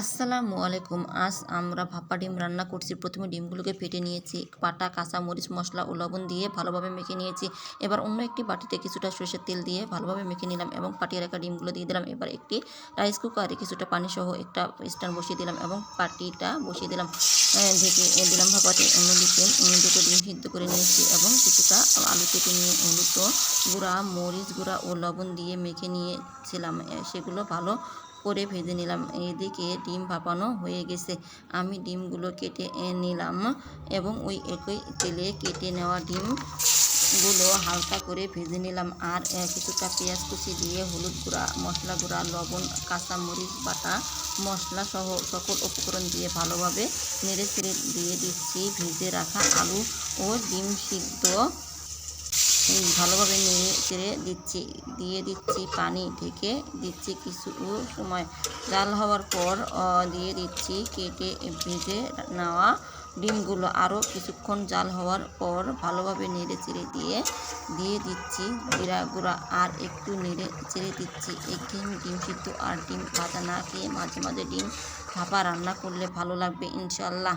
আসসালামু আলাইকুম। আজ আমরা ভাপা ডিম রান্না করছি। প্রথমে ডিমগুলোকে ফেটে নিয়েছি। পাটা কাঁচা মরিচ, মশলা ও লবণ দিয়ে ভালোভাবে মেখে নিয়েছি। এবার অন্য একটি বাটিতে কিছুটা সরষের তেল দিয়ে ভালোভাবে মেখে নিলাম এবং ফাটিয়ে রাখা ডিমগুলো দিয়ে দিলাম। এবার একটি রাইস কুকারে কিছুটা পানি সহ একটা স্ট্যান্ড বসিয়ে দিলাম এবং পাটিটা বসিয়ে দিলাম। ঢেকে দিলাম ভাপাতে অন্যদিকে দুটো ডিম সিদ্ধ করে নিয়েছি এবং কিছুটা আলু কেটে নিয়ে হলুদ, গুঁড়া, মরিচ গুঁড়া ও লবণ দিয়ে মেখে নিয়েছিলাম। সেগুলো ভালো করে ভেজে নিলাম। এদিকে ডিম ভাপানো হয়ে গেছে। আমি ডিমগুলো কেটে নিলাম এবং ওই একই তেলে কেটে নেওয়া ডিমগুলো হালকা করে ভেজে নিলাম। আর কিছুটা পেঁয়াজ কুচি দিয়ে হলুদ গুঁড়া, মশলা গুঁড়া, লবণ কাঁচা মরিচ বাটা মশলা সহ সকল উপকরণ দিয়ে ভালোভাবে নেড়ে চেড়ে দিয়ে দিচ্ছি। ভেজে রাখা আলু ও ডিম সিদ্ধ ভালোভাবে নেড়ে চেড়ে দিচ্ছি, দিয়ে দিচ্ছি পানি ঢেকে দিচ্ছি কিছু সময়। জাল হওয়ার পর দিয়ে দিচ্ছি কেটে ভেজে নেওয়া ডিমগুলো। আরও কিছুক্ষণ জাল হওয়ার পর ভালোভাবে নেড়ে চেড়ে দিয়ে দিয়ে দিচ্ছি জিরা গুঁড়া। আর একটু নেড়ে চেড়ে দিচ্ছি একঘেয়েমি ডিম সিদ্ধ। আর ডিম ভাজা না খেয়ে মাঝে মাঝে ডিম ভাপা রান্না করলে ভালো লাগবে ইনশাল্লাহ